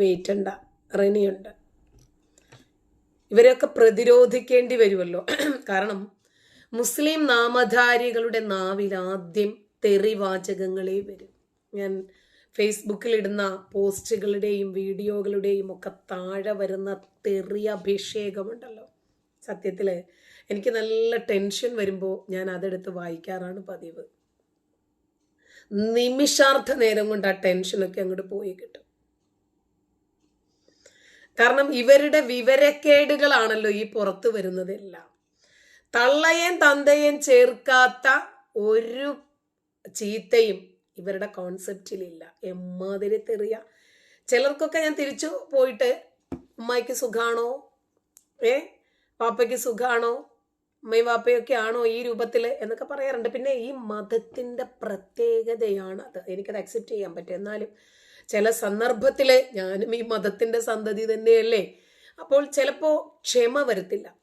വെയിറ്റണ്ട റിനിയുണ്ട്. ഇവരെയൊക്കെ പ്രതിരോധിക്കേണ്ടി വരുമല്ലോ. കാരണം മുസ്ലിം നാമധാരികളുടെ നാവിൽ ആദ്യം തെറിവാചകങ്ങളെ വരും. ഞാൻ ഫേസ്ബുക്കിൽ ഇടുന്ന പോസ്റ്റുകളുടെയും വീഡിയോകളുടെയും ഒക്കെ താഴെ വരുന്ന തെറി അഭിഷേകമുണ്ടല്ലോ. സത്യത്തിൽ എനിക്ക് നല്ല ടെൻഷൻ വരുമ്പോൾ ഞാൻ അതെടുത്ത് വായിക്കാറാണ് പതിവ്. നിമിഷാർത്ഥ നേരം കൊണ്ട് ആ ടെൻഷനൊക്കെ അങ്ങോട്ട് പോയി കിട്ടും. കാരണം ഇവരുടെ വിവരക്കേടുകളാണല്ലോ ഈ പുറത്തു വരുന്നതെല്ലാം. തള്ളയേൻ തന്തയേൻ ചേർക്കാത്ത ഒരു ചീത്തയും ഇവരുടെ കോൺസെപ്റ്റിലില്ല എമ്മാതിരി തെറിയ. ചിലർക്കൊക്കെ ഞാൻ തിരിച്ചു പോയിട്ട് ഉമ്മയ്ക്ക് സുഖാണോ? ഏ? പാപ്പയ്ക്ക് സുഖാണോ? അമ്മയും വാപ്പയൊക്കെ ആണോ ഈ രൂപത്തിൽ എന്നൊക്കെ പറയാറുണ്ട്. പിന്നെ ഈ മതത്തിന്റെ പ്രത്യേകതയാണ് അത്. എനിക്കത് അക്സെപ്റ്റ് ചെയ്യാൻ പറ്റും. എന്നാലും ചില സന്ദർഭത്തിൽ ഞാനും ഈ മതത്തിന്റെ സന്തതി തന്നെയല്ലേ? അപ്പോൾ ചിലപ്പോൾ ക്ഷമ വരത്തില്ല.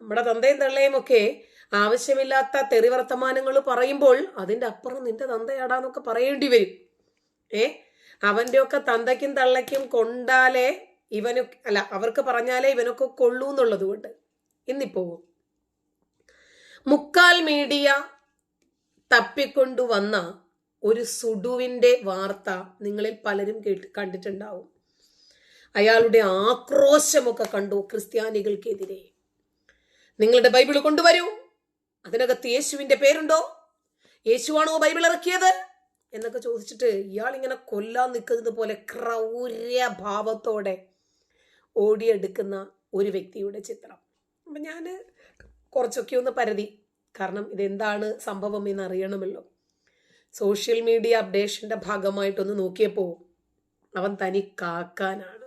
നമ്മുടെ തന്തയും തള്ളയും ഒക്കെ ആവശ്യമില്ലാത്ത തെറി വർത്തമാനങ്ങൾ പറയുമ്പോൾ അതിന്റെ അപ്പുറം നിന്റെ തന്തയാടാന്നൊക്കെ പറയേണ്ടി വരും. ഏ? അവന്റെ ഒക്കെ തന്തയ്ക്കും തള്ളയ്ക്കും കൊണ്ടാലേ ഇവനു അല്ല അവർക്ക് പറഞ്ഞാലേ ഇവനൊക്കെ കൊള്ളൂ എന്നുള്ളത് കൊണ്ട്. ഇന്നിപ്പോ മുക്കാൽ മീഡിയ തപ്പിക്കൊണ്ടുവന്ന ഒരു സുഡുവിന്റെ വാർത്ത നിങ്ങളിൽ പലരും കേട്ട് കണ്ടിട്ടുണ്ടാവും. അയാളുടെ ആക്രോശമൊക്കെ കണ്ടു ക്രിസ്ത്യാനികൾക്കെതിരെ. നിങ്ങളുടെ ബൈബിൾ കൊണ്ടുവരൂ. അതിനകത്ത് യേശുവിന്റെ പേരുണ്ടോ? യേശുവാണോ ബൈബിൾ ഇറക്കിയത്? എന്നൊക്കെ ചോദിച്ചിട്ട് ഇയാൾ ഇങ്ങനെ കൊല്ലാൻ നിൽക്കുന്നത് പോലെ ക്രൗര്യഭാവത്തോടെ ഓടിയെടുക്കുന്ന ഒരു വ്യക്തിയുടെ ചിത്രം. അപ്പം ഞാൻ കുറച്ചൊക്കെ ഒന്ന് പരതി. കാരണം ഇതെന്താണ് സംഭവം എന്ന് അറിയണമല്ലോ സോഷ്യൽ മീഡിയ അപ്ഡേഷന്റെ ഭാഗമായിട്ടൊന്ന് നോക്കിയപ്പോൾ അവൻ തനി കാക്കാനാണ്.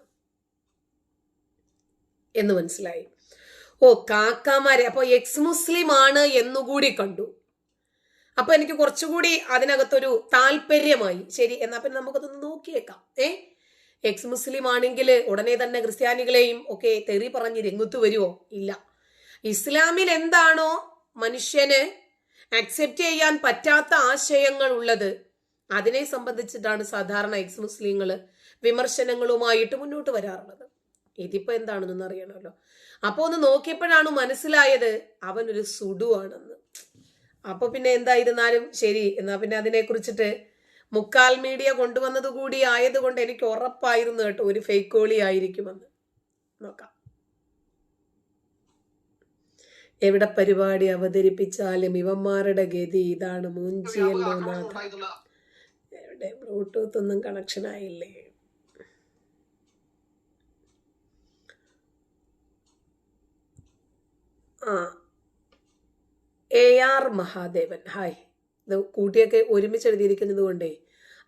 എന്ന് മനസ്സിലായി. ഓ കാക്കാമാരെ. അപ്പോൾ എക്സ് മുസ്ലിം ആണ് എന്നുകൂടി കണ്ടു. അപ്പൊ എനിക്ക് കുറച്ചുകൂടി അതിനകത്തൊരു താല്പര്യമായി. ശരി എന്നാ പിന്നെ നമുക്കതൊന്ന് നോക്കിയേക്കാം. ഏ? എക്സ് മുസ്ലിം ആണെങ്കിൽ ഉടനെ തന്നെ ക്രിസ്ത്യാനികളെയും ഒക്കെ തെറി പറഞ്ഞ് രംഗത്ത് വരുമോ ഇല്ല. ഇസ്ലാമിൽ എന്താണോ മനുഷ്യന് അക്സെപ്റ്റ് ചെയ്യാൻ പറ്റാത്ത ആശയങ്ങൾ ഉള്ളത്. അതിനെ സംബന്ധിച്ചിട്ടാണ് സാധാരണ എക്സ് മുസ്ലിങ്ങൾ വിമർശനങ്ങളുമായിട്ട് മുന്നോട്ട് വരാറുള്ളത്. ഇതിപ്പോ എന്താണെന്നൊന്ന് അറിയണമല്ലോ. അപ്പൊ ഒന്ന് നോക്കിയപ്പോഴാണ് മനസ്സിലായത് അവനൊരു സുഡുവാണെന്ന്. അപ്പൊ പിന്നെ എന്തായിരുന്നാലും ശരി എന്നാ പിന്നെ അതിനെ കുറിച്ചിട്ട് മുക്കാൽ മീഡിയ കൊണ്ടുവന്നത് കൂടി ആയതുകൊണ്ട് എനിക്ക് ഉറപ്പായിരുന്നു കേട്ടോ ഒരു ഫേക്കോളി ആയിരിക്കുമെന്ന്. നോക്കാം. എവിടെ പരിപാടി അവതരിപ്പിച്ചാലും ഇവന്മാരുടെ ഗതി ഇതാണ്. മൂഞ്ചിയല്ലോ നാഥ. എവിടെ ബ്ലൂടൂത്ത് ഒന്നും കണക്ഷൻ ആയില്ലേ? ആ. A R Mahadevan. ഹായ്. ഇത് കൂട്ടിയൊക്കെ ഒരുമിച്ച് എഴുതിയിരിക്കുന്നത് കൊണ്ടേ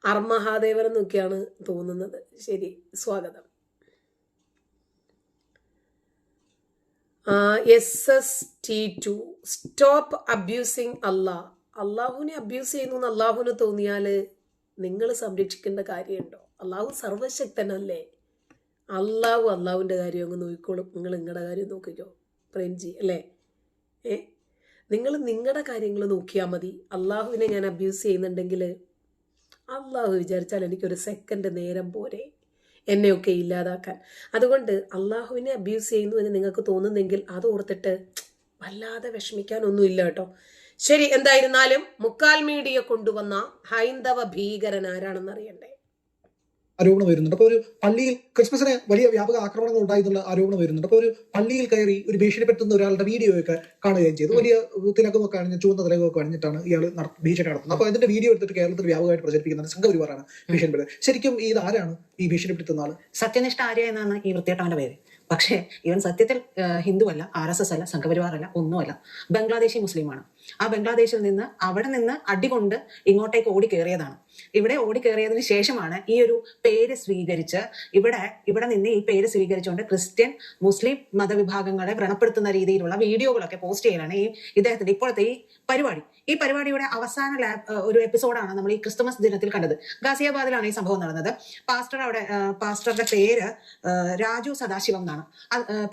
ആർ മഹാദേവൻ എന്നൊക്കെയാണ് തോന്നുന്നത്. ശരി സ്വാഗതം. S S T to stop abusing Allah അള്ളാഹുവിനെ അബ്യൂസ് ചെയ്യുന്നു എന്ന് അള്ളാഹുവിന് തോന്നിയാൽ നിങ്ങൾ സംരക്ഷിക്കേണ്ട കാര്യമുണ്ടോ? അള്ളാഹു സർവശക്തനല്ലേ? അള്ളാഹു അള്ളാഹുവിന്റെ കാര്യം അങ്ങ് നോക്കിക്കോളും. നിങ്ങൾ നിങ്ങളുടെ കാര്യം നോക്കിക്കോ. പ്രേംജി അല്ലേ? ഏ? നിങ്ങൾ നിങ്ങളുടെ കാര്യങ്ങൾ നോക്കിയാൽ മതി. അള്ളാഹുവിനെ ഞാൻ അബ്യൂസ് ചെയ്യുന്നുണ്ടെങ്കിൽ അള്ളാഹു വിചാരിച്ചാൽ എനിക്കൊരു സെക്കൻഡ് നേരം പോരെ. എന്നെയൊക്കെ ഇല്ലാതാക്കാൻ. അതുകൊണ്ട് അള്ളാഹുവിനെ അബ്യൂസ് ചെയ്യുന്നു എന്ന് നിങ്ങൾക്ക് തോന്നുന്നെങ്കിൽ അത് ഓർത്തിട്ട് വല്ലാതെ വിഷമിക്കാനൊന്നുമില്ല കേട്ടോ. ശരി എന്തായിരുന്നാലും മുക്കാൽ മീഡിയ കൊണ്ടുവന്ന ഹൈന്ദവ ഭീകരൻ ആരാണെന്ന് അറിയണ്ടേ? ആരോപണം വരുന്നുണ്ട്. അപ്പോൾ ഒരു പള്ളിയിൽ ക്രിസ്മസിന് വലിയ വ്യാപക ആക്രമണങ്ങൾ ഉണ്ടായെന്നുള്ള ആരോപണം വരുന്നുണ്ട്. അപ്പോൾ ഒരു പള്ളിയിൽ കയറി ഒരു ഭീഷണിപ്പെടുത്തുന്ന ഒരാളുടെ വീഡിയോ ഒക്കെ കാണുകയും ചെയ്തു. വലിയ തിലകമൊക്കെ അണിഞ്ഞ് ചുവന്ന തിലകമൊക്കെ അണിഞ്ഞിട്ടാണ് ഇയാൾ ഭീഷണി നടത്തുന്നത്. അപ്പോൾ അതിന്റെ വീഡിയോ എടുത്തിട്ട് കേരളത്തിൽ വ്യാപകമായിട്ട് പ്രചരിപ്പിക്കുന്നത് സംഘപരിവാറാണ് ഭീഷണിപ്പെടുത്തുന്നത് ശരിക്കും ഇത് ആരാണ് ഈ ഭീഷണിപ്പെടുത്തുന്ന ആൾ? സത്യനിഷ്ഠ ആര്യ എന്നാണ് ഈ വൃത്തിയേട്ടവന്റെ പേര്. പക്ഷേ ഇവൻ സത്യത്തിൽ ഹിന്ദു ഹിന്ദുവല്ല ആർ എസ് എസ് അല്ല സംഘപരിവാറല്ല ഒന്നുമല്ല. ബംഗ്ലാദേശി മുസ്ലിമാണ്. ആ ബംഗ്ലാദേശിൽ നിന്ന് അവിടെ നിന്ന് അടികൊണ്ട് ഇങ്ങോട്ടേക്ക് ഓടി കയറിയതാണ് ഇവിടെ ഓടി കയറിയതിന് ശേഷമാണ് ഈ ഒരു പേര് സ്വീകരിച്ച് ഇവിടെ ഇവിടെ നിന്ന് ഈ പേര് സ്വീകരിച്ചുകൊണ്ട് ക്രിസ്ത്യൻ മുസ്ലിം മതവിഭാഗങ്ങളെ വ്രണപ്പെടുത്തുന്ന രീതിയിലുള്ള വീഡിയോകളൊക്കെ പോസ്റ്റ് ചെയ്യലാണ് ഈ ഇദ്ദേഹത്തിന്റെ ഇപ്പോഴത്തെ ഈ പരിപാടി. ഈ പരിപാടിയുടെ അവസാന ലാബ് ഒരു എപ്പിസോഡാണ് നമ്മൾ ഈ ക്രിസ്തുമസ് ദിനത്തിൽ കണ്ടത്. ഗാസിയാബാദിലാണ് ഈ സംഭവം നടന്നത്. പാസ്റ്റർ അവിടെ പാസ്റ്ററുടെ പേര് രാജു സദാശിവം എന്നാണ്.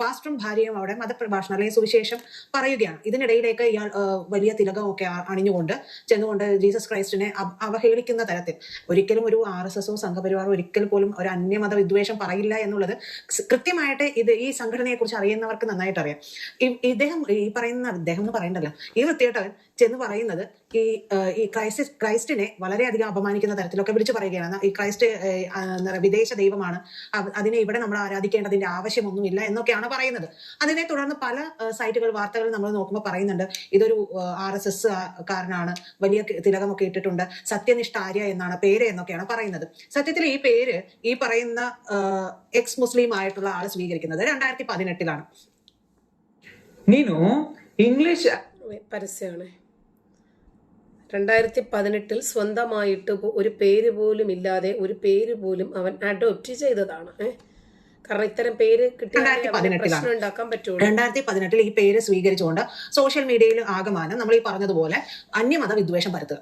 പാസ്റ്ററും ഭാര്യയും അവിടെ മതപ്രഭാഷണം അല്ലെങ്കിൽ സുവിശേഷം പറയുകയാണ്. ഇതിനിടയിലേക്ക് ഇയാൾ വലിയ തിലകമൊക്കെ അണിഞ്ഞുകൊണ്ട് ചെന്നുകൊണ്ട് ജീസസ് ക്രൈസ്റ്റിനെ അവഹേളിക്കുന്ന തരത്തിൽ ഒരിക്കലും ഒരു ആർ എസ് എസോ സംഘപരിവാറോ ഒരിക്കൽ പോലും ഒരു അന്യമത വിദ്വേഷം പറയില്ല എന്നുള്ളത് കൃത്യമായിട്ട് ഇത് ഈ സംഘടനയെ കുറിച്ച് അറിയുന്നവർക്ക് നന്നായിട്ട് അറിയാം. ഇദ്ദേഹം ഈ പറയുന്ന അദ്ദേഹം എന്ന് പറയണ്ടല്ലോ. ഈ വൃത്തിയേട്ടവൻ ചെന്ന് പറയുന്നത് ഈ ഈ ക്രൈസ്റ്റ് ക്രൈസ്റ്റിനെ വളരെയധികം അപമാനിക്കുന്ന തരത്തിലൊക്കെ വിളിച്ചു പറയുകയാണ്. ഈ ക്രൈസ്റ്റ് വിദേശ ദൈവമാണ്. അതിനെ ഇവിടെ നമ്മൾ ആരാധിക്കേണ്ടതിന്റെ ആവശ്യമൊന്നുമില്ല എന്നൊക്കെയാണ് പറയുന്നത്. അതിനെ തുടർന്ന് പല സൈറ്റുകൾ വാർത്തകൾ നമ്മൾ നോക്കുമ്പോൾ പറയുന്നുണ്ട്. ഇതൊരു ആർ എസ് എസ് കാരനാണ്. വലിയ തിലകമൊക്കെ ഇട്ടിട്ടുണ്ട്. സത്യനിഷ്ഠ ആര്യ എന്നാണ് പേര് എന്നൊക്കെയാണ് പറയുന്നത്. സത്യത്തിൽ ഈ പേര് ഈ പറയുന്ന എക്സ് മുസ്ലിം ആയിട്ടുള്ള ആൾ സ്വീകരിക്കുന്നത് രണ്ടായിരത്തി പതിനെട്ടിലാണ് നീനു ഇംഗ്ലീഷ് പരസ്യമാണ്. രണ്ടായിരത്തി പതിനെട്ടിൽ സ്വന്തമായിട്ട് ഒരു പേര് പോലും ഇല്ലാതെ ഒരു പേര് പോലും അവൻ അഡോപ്റ്റ് ചെയ്തതാണ്. രണ്ടായിരത്തി പതിനെട്ടിൽ ഈ പേര് സ്വീകരിച്ചുകൊണ്ട് സോഷ്യൽ മീഡിയയിൽ ആകമാനം നമ്മൾ ഈ പറഞ്ഞതുപോലെ അന്യമത വിദ്വേഷം പരത്തുക.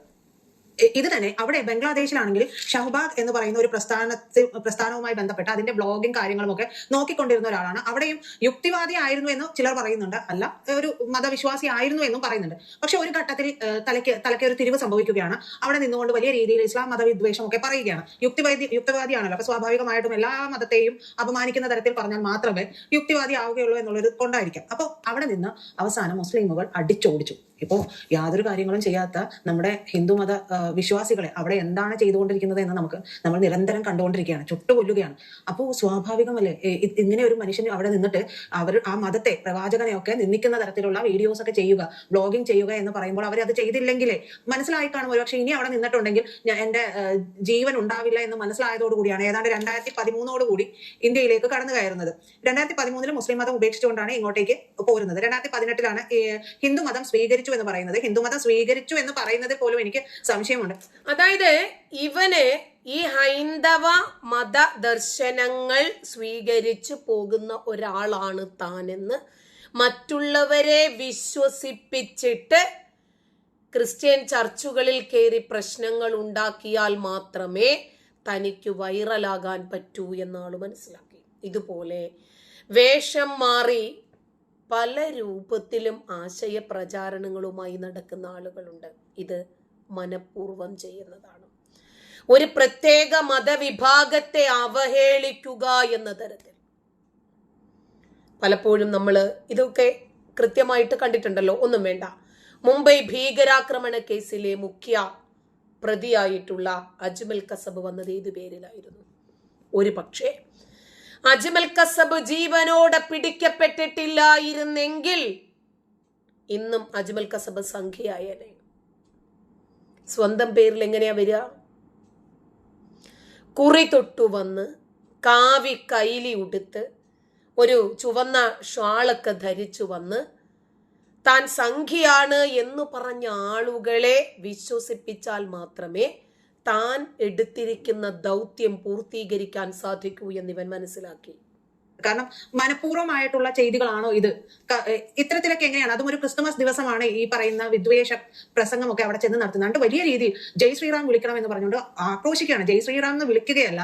ഇത് തന്നെ അവിടെ ബംഗ്ലാദേശിലാണെങ്കിൽ ഷഹബാദ് എന്ന് പറയുന്ന ഒരു പ്രസ്ഥാനത്തിൽ പ്രസ്ഥാനവുമായി ബന്ധപ്പെട്ട് അതിന്റെ ബ്ലോഗും കാര്യങ്ങളും ഒക്കെ നോക്കിക്കൊണ്ടിരുന്ന ഒരാളാണ്. അവിടെയും യുക്തിവാദി ആയിരുന്നു എന്ന് ചിലർ പറയുന്നുണ്ട്. അല്ല ഒരു മതവിശ്വാസി ആയിരുന്നു എന്നും പറയുന്നുണ്ട്. പക്ഷെ ഒരു ഘട്ടത്തിൽ തലയ്ക്ക് തലയ്ക്ക് ഒരു തിരിവ് സംഭവിക്കുകയാണ്. അവിടെ നിന്നുകൊണ്ട് വലിയ രീതിയിൽ ഇസ്ലാം മതവിദ്വേഷം ഒക്കെ പറയുകയാണ്. യുക്തിവാദി യുക്തിവാദിയാണല്ലോ. അപ്പൊ സ്വാഭാവികമായിട്ടും എല്ലാ മതത്തെയും അപമാനിക്കുന്ന തരത്തിൽ പറഞ്ഞാൽ മാത്രമേ യുക്തിവാദി ആവുകയുള്ളൂ എന്നുള്ളൊരു കൊണ്ടായിരിക്കാം. അപ്പോൾ അവിടെ നിന്ന് അവസാനം മുസ്ലിമുകൾ അടിച്ചോടിച്ചു. ഇപ്പോൾ യാതൊരു കാര്യങ്ങളും ചെയ്യാത്ത നമ്മുടെ ഹിന്ദുമത വിശ്വാസികളെ അവിടെ എന്താണ് ചെയ്തുകൊണ്ടിരിക്കുന്നത് എന്ന് നമുക്ക് നമ്മൾ നിരന്തരം കണ്ടുകൊണ്ടിരിക്കുകയാണ് ചുട്ടുകൊല്ലുകയാണ്. അപ്പോൾ സ്വാഭാവികമല്ലേ? ഇങ്ങനെ ഒരു മനുഷ്യൻ അവിടെ നിന്നിട്ട് അവർ ആ മതത്തെ പ്രവാചകനെയൊക്കെ നിന്ദിക്കുന്ന തരത്തിലുള്ള വീഡിയോസ് ഒക്കെ ചെയ്യുക ബ്ലോഗിംഗ് ചെയ്യുക എന്ന് പറയുമ്പോൾ അവർ അത് ചെയ്തില്ലെങ്കിലേ? മനസ്സിലായി കാണും ഒരുപക്ഷെ ഇനി അവിടെ നിന്നിട്ടുണ്ടെങ്കിൽ ഞാൻ എന്റെ ജീവൻ ഉണ്ടാവില്ല എന്ന് മനസ്സിലായതോടുകൂടിയാണ് ഏതാണ്ട് രണ്ടായിരത്തി പതിമൂന്നോടുകൂടി ഇന്ത്യയിലേക്ക് കടന്നു കയറുന്നത് രണ്ടായിരത്തി പതിമൂന്നിൽ മുസ്ലിം മതം ഉപേക്ഷിച്ചുകൊണ്ടാണ് ഇങ്ങോട്ടേക്ക് പോരുന്നത്. രണ്ടായിരത്തി പതിനെട്ടിലാണ് ഹിന്ദു മതം എന്ന് പറയുന്നത് ഹിന്ദുമതം സ്വീകരിച്ചു എന്ന് പറയുന്നത് പോലും എനിക്ക് സംശയമുണ്ട്. അതായത് ഇവന് ഈ ഹൈന്ദവ മത ദർശനങ്ങൾ സ്വീകരിച്ചു പോകുന്ന ഒരാളാണ് താനെന്ന് മറ്റുള്ളവരെ വിശ്വസിപ്പിച്ചിട്ട് ക്രിസ്ത്യൻ ചർച്ചുകളിൽ കയറി പ്രശ്നങ്ങൾ ഉണ്ടാക്കിയാൽ മാത്രമേ തനിക്ക് വൈറലാകാൻ പറ്റൂ എന്നാണ് മനസ്സിലാക്കി. ഇതുപോലെ വേഷം മാറി പല രൂപത്തിലും ആശയ പ്രചാരണങ്ങളുമായി നടക്കുന്ന ആളുകളുണ്ട്. ഇത് മനഃപൂർവം ചെയ്യുന്നതാണ്. ഒരു പ്രത്യേക മതവിഭാഗത്തെ അവഹേളിക്കുക എന്ന തരത്തിൽ. പലപ്പോഴും നമ്മൾ ഇതൊക്കെ കൃത്യമായിട്ട് കണ്ടിട്ടുണ്ടല്ലോ. ഒന്നും വേണ്ട. മുംബൈ ഭീകരാക്രമണ കേസിലെ മുഖ്യ പ്രതിയായിട്ടുള്ള അജ്മൽ കസബ് വന്നത് ഏത് പേരിലായിരുന്നു? ഒരു പക്ഷേ അജ്മൽ കസബ് ജീവനോടെ പിടിക്കപ്പെട്ടിട്ടില്ലായിരുന്നെങ്കിൽ ഇന്നും അജ്മൽ കസബ് സംഖ്യയായേനെ സ്വന്തം പേരിൽ എങ്ങനെയാ വരിക? കുറി തൊട്ടു വന്ന് കാവി കൈലി ഉടുത്ത് ഒരു ചുവന്ന ഷാളൊക്കെ ധരിച്ചു വന്ന് താൻ സംഖ്യയാണ് എന്ന് പറഞ്ഞ ആളുകളെ വിശ്വസിപ്പിച്ചാൽ മാത്രമേ താൻ എടുത്തിരിക്കുന്ന ദൗത്യം പൂർത്തീകരിക്കാൻ സാധിക്കൂ എന്നിവൻ മനസ്സിലാക്കി. കാരണം മനഃപൂർവമായിട്ടുള്ള ചെയ്തികളാണോ ഇത്? ഇത്തരത്തിലൊക്കെ എങ്ങനെയാണ്? അതും ഒരു ക്രിസ്തുമസ് ദിവസമാണ് ഈ പറയുന്ന വിദ്വേഷ പ്രസംഗമൊക്കെ അവിടെ ചെന്ന് നടത്തുന്നുണ്ട് വലിയ രീതിയിൽ ജയ് ശ്രീറാം വിളിക്കണം എന്ന് പറഞ്ഞുകൊണ്ട് ആക്രോശിക്കുകയാണ്. ജയ് ശ്രീറാം എന്ന് വിളിക്കുകയല്ല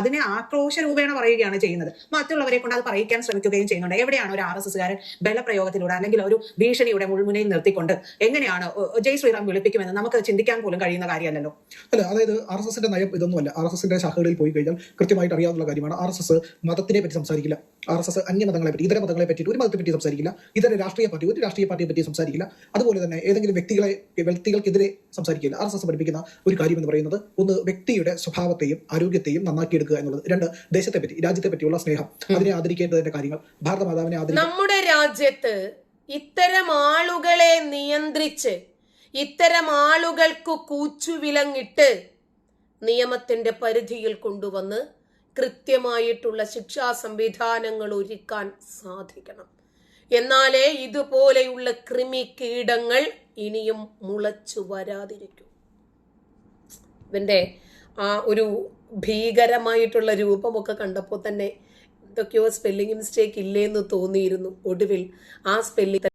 അതിനെ ആക്രോശ രൂപേണ പറയുകയാണ് ചെയ്യുന്നത്. മറ്റുള്ളവരെ കൊണ്ട് അത് പറയിക്കാൻ ശ്രമിക്കുകയും ചെയ്യുന്നുണ്ട്. എവിടെയാണ് ഒരു ആർ എസ് എസ്സുകാരൻ ബലപ്രയോഗത്തിലൂടെ അല്ലെങ്കിൽ ഒരു ഭീഷണിയുടെ മുൾമുനയിൽ നിർത്തിക്കൊണ്ട് എങ്ങനെയാണ് ജയ് ശ്രീറാം വിളിപ്പിക്കുമെന്ന് നമുക്ക് ചിന്തിക്കാൻ പോലും കഴിയുന്ന കാര്യമല്ലല്ലോ? അല്ല അതായത് ആർ എസ് എസിന്റെ നയം ഇതൊന്നുമല്ല. ആർ എസ് എസിന്റെ ശാഖകളിൽ പോയി കഴിഞ്ഞാൽ കൃത്യമായിട്ട് അറിയാവുന്ന കാര്യമാണ്. ആർ എസ് എസ് മതത്തിനെ പറ്റി സംസാരിക്കില്ല. ആർ എസ് എസ് അന്യമതങ്ങളെ പറ്റി ഇതര മതങ്ങളെ പറ്റി ഒരു മതത്തെ പറ്റി സംസാരിക്കില്ല. ഇതര രാഷ്ട്രീയ പാർട്ടി ഒരു രാഷ്ട്രീയ പാർട്ടിയെ പറ്റി സംസാരിക്കില്ല. അതുപോലെ തന്നെ ഏതെങ്കിലും വ്യക്തികളെ വ്യക്തികൾക്കെതിരെ സംസാരിക്കില്ല. ആർ എസ് എസ് പഠിപ്പിക്കുന്ന ഒരു കാര്യം എന്ന് പറയുന്നത് ഒന്ന് വ്യക്തിയുടെ സ്വഭാവത്തെയും ആരോഗ്യത്തെയും നന്നാക്കിയെടുക്കുക എന്നുള്ളത്. രണ്ട് ദേശത്തെ പറ്റി രാജ്യത്തെ പറ്റിയുള്ള സ്നേഹം അതിനെ ആദരിക്കേണ്ടതിന്റെ കാര്യങ്ങൾ ഭാരതമാതാവിനെ ആദരിക്കുക നമ്മുടെ രാജ്യത്ത് ഇത്തരം ആളുകളെ നിയന്ത്രിച്ച് ഇത്തരം ആളുകൾക്ക് കൂച്ചുവിലങ്ങിട്ട് നിയമത്തിന്റെ പരിധിയിൽ കൊണ്ടുവന്ന് കൃത്യമായിട്ടുള്ള ശിക്ഷാ സംവിധാനങ്ങൾ ഒരുക്കാൻ സാധിക്കണം. എന്നാലേ ഇതുപോലെയുള്ള കൃമി കീടങ്ങൾ ഇനിയും മുളച്ചു വരാതിരിക്കൂ. ഇവന്റെ ആ ഒരു ഭീകരമായിട്ടുള്ള രൂപമൊക്കെ കണ്ടപ്പോൾ തന്നെ എന്തൊക്കെയോ സ്പെല്ലിംഗ് മിസ്റ്റേക്ക് ഇല്ലേ എന്ന് തോന്നിയിരുന്നു. ഒടുവിൽ ആ സ്പെല്ലിംഗ്